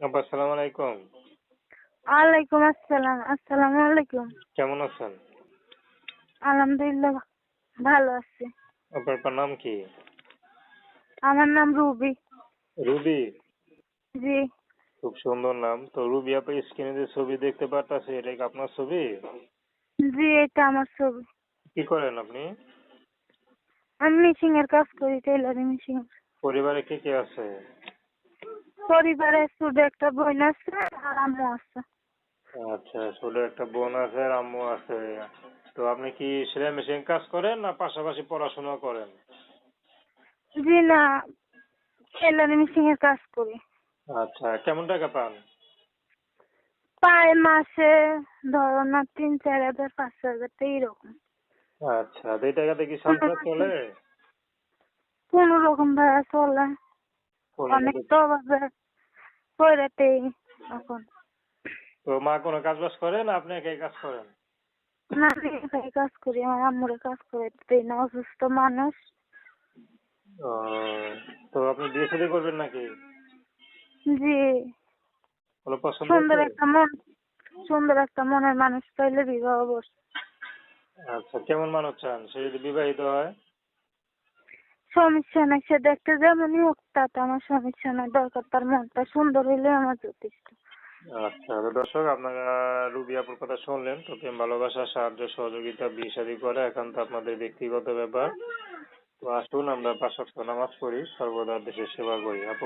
আপা আসসালামু আলাইকুম। ওয়ালাইকুম আসসালাম। আসসালামু আলাইকুম। কেমন আছেন? আলহামদুলিল্লাহ ভালো আছি। আপনার নাম কি? আমার নাম রুবি। রুবি? জি। খুব সুন্দর নাম। তো রুবি আপা স্ক্রিনে যে ছবি দেখতে পারতাছে এটা কি আপনার ছবি? জি এটা আমার ছবি। কি করেন আপনি? আমি মিশিং এর কাজ করি মিশিং পরিবারে কে কে আছে? পরিবারে শুধু একটা বোন আছে আর আম্মু আছে। আচ্ছা ছোট একটা বোন আছে আর আম্মু আছে। তো আপনি কি সেলাই মেশিন কাজ করেন না পাশাপাশি পড়াশোনা করেন? জি না টেলারিং মিশিং এর কাজ করি। আচ্ছা কেমন টাকা পান? পায় মাসে ধরো না তিন চার হাজার পাঁচ হাজার এইরকম। আচ্ছা এই টাকাতে কি সংসার চলে? কোন রকম ভাবে চলে। অনেক তো কইরাতেই এখন তো মা কোনো কাজ বাজ করে না আপনি একাই কাজ করেন না আমি একাই কাজ করি আমার আম্মুরে কাজ করে দেই না অসুস্থ মানুষ তো আপনি বিয়ে শাদী করবেন নাকি জি পছন্দ সুন্দর একটা মন সুন্দর একটা মনের মানুষ পাইলে বিবাহ বস আচ্ছা কেমন মানুষ চান সে যদি বিবাহিত হয় সমস্যা নাই, সে দেখতে যেমনই হোক তাতে আমার সমস্যা নাই। দরকার তার মনটা সুন্দর হইলে আমার যথেষ্ট। আচ্ছা তো দর্শক, আপনারা রুবি আপুর কথা শুনলেন, তো প্রেম, ভালোবাসা, সাহায্য, সহযোগিতা, বিয়ে শাদী করা তো আপনাদের ব্যক্তিগত ব্যাপার। তো আসুন, আমরা পাঁচ নামাজ পড়ি, সর্বদা দেশের সেবা করি।